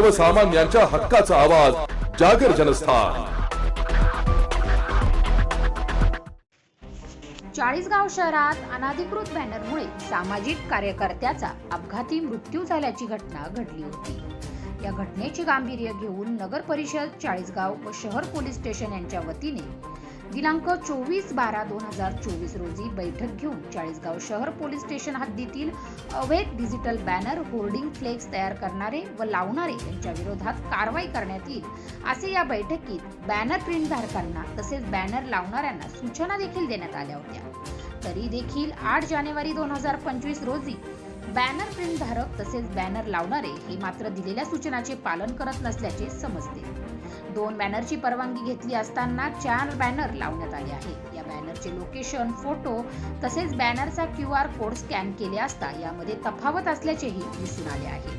सर्वसामान्यांच्या हक्काचा आवाज जागर जनस्थान. चाळीसगाव शहरात अनाधिकृत बॅनरमुळे सामाजिक कार्यकर्त्याचा अपघाती मृत्यू झाल्याची घटना घडली होती. या घटनेचे गांभीर्य घेऊन नगर परिषद चाळीसगाव व शहर पोलीस स्टेशन यांच्या वतीने दिनांक चोवीस बारा दोन हजार चोवीस रोजी बैठक घेऊन चाळीसगाव शहर पोलीस स्टेशन हद्दीतील अवैध डिजिटल बॅनर होर्डिंग फ्लेक्स तयार करणारे व लावणारे यांच्या विरोधात कारवाई करण्यात येईल. असे या बैठकीत बॅनर प्रिंट धारकांना तसेच बॅनर लावणाऱ्यांना सूचना देखील देण्यात आल्या होत्या. तरी देखील आठ जानेवारी दोन हजार पंचवीस रोजी बॅनर प्रिंट धारक तसेच बॅनर लावणारे हे मात्र दिलेल्या सूचनाचे पालन करत नसल्याचे समजते. दोन बॅनरची परवानगी घेतली असताना चार बॅनर लावण्यात आले आहे या बॅनरचे लोकेशन फोटो तसेच बॅनरचा क्यू आर कोड स्कॅन केले असता यामध्ये तफावत असल्याचेही दिसून आले आहे.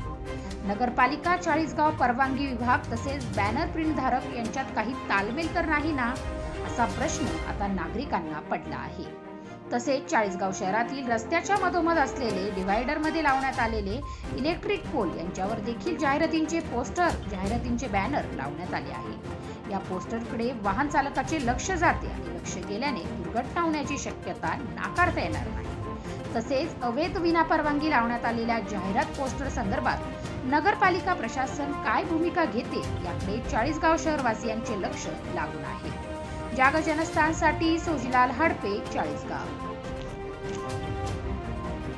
नगरपालिका चाळीसगाव परवानगी विभाग तसेच बॅनर प्रिंट धारक यांच्यात काही तालमेल तर नाही ना? असा प्रश्न आता नागरिकांना पडला आहे. तसेच चाळीसगाव शहरातील रस्त्याच्या मधोमध असलेले डिव्हायडरमध्ये लावण्यात आलेले इलेक्ट्रिक पोल यांच्यावर देखील जाहिरातींचे पोस्टर जाहिरातींचे बॅनर लावण्यात आले आहे. या पोस्टरकडे वाहन चालकाचे लक्ष जाते आणि लक्ष गेल्याने दुर्घटना होण्याची शक्यता नाकारता येणार नाही. तसेच अवैध विनापरवानगी लावण्यात आलेल्या जाहिरात पोस्टर संदर्भात नगरपालिका प्रशासन काय भूमिका घेते याकडे चाळीसगाव शहरवासियांचे लक्ष लागून आहे. जाग जनस्थानसाठी सोजीलाल हडपे चाळीसगाव.